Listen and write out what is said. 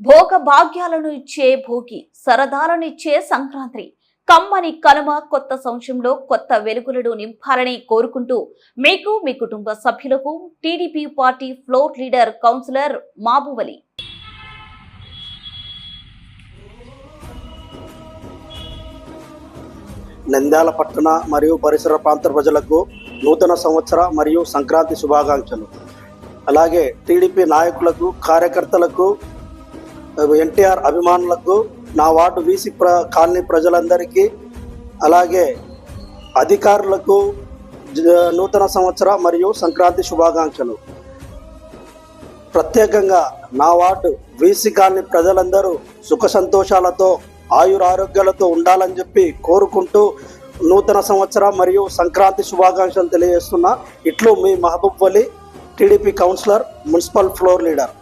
భోగ భాగ్యాలను ఇచ్చే భోగి సరదాలను ఇచ్చే సంక్రాంతి. కమ్మని కనుమ కొత్త సంవత్సరంలో కొత్త వెలుగులను నింపాలని కోరుకుంటూ మీకు మీ కుటుంబ సభ్యులకు TDP party floor leader councillor Mabuvali. Nandyal పట్టణ మరియు పరిసర ప్రాంత ప్రజలకు నూతన సంవత్సర మరియు సంక్రాంతి శుభాకాంక్షలు. అలాగే టీడీపీ నాయకులకు కార్యకర్తలకు ఎన్టీఆర్ అభిమానులకు నా వార్డు వీసీ ప్ర కాలనీ ప్రజలందరికీ అలాగే అధికారులకు నూతన సంవత్సర మరియు సంక్రాంతి శుభాకాంక్షలు. ప్రత్యేకంగా నా వార్డు వీసీ కాలనీ ప్రజలందరూ సుఖ సంతోషాలతో ఆయురారోగ్యాలతో ఉండాలని చెప్పి కోరుకుంటూ నూతన సంవత్సర మరియు సంక్రాంతి శుభాకాంక్షలు తెలియజేస్తున్నా ఇట్లు మీ Mahaboob Vali TDP councillor municipal floor leader.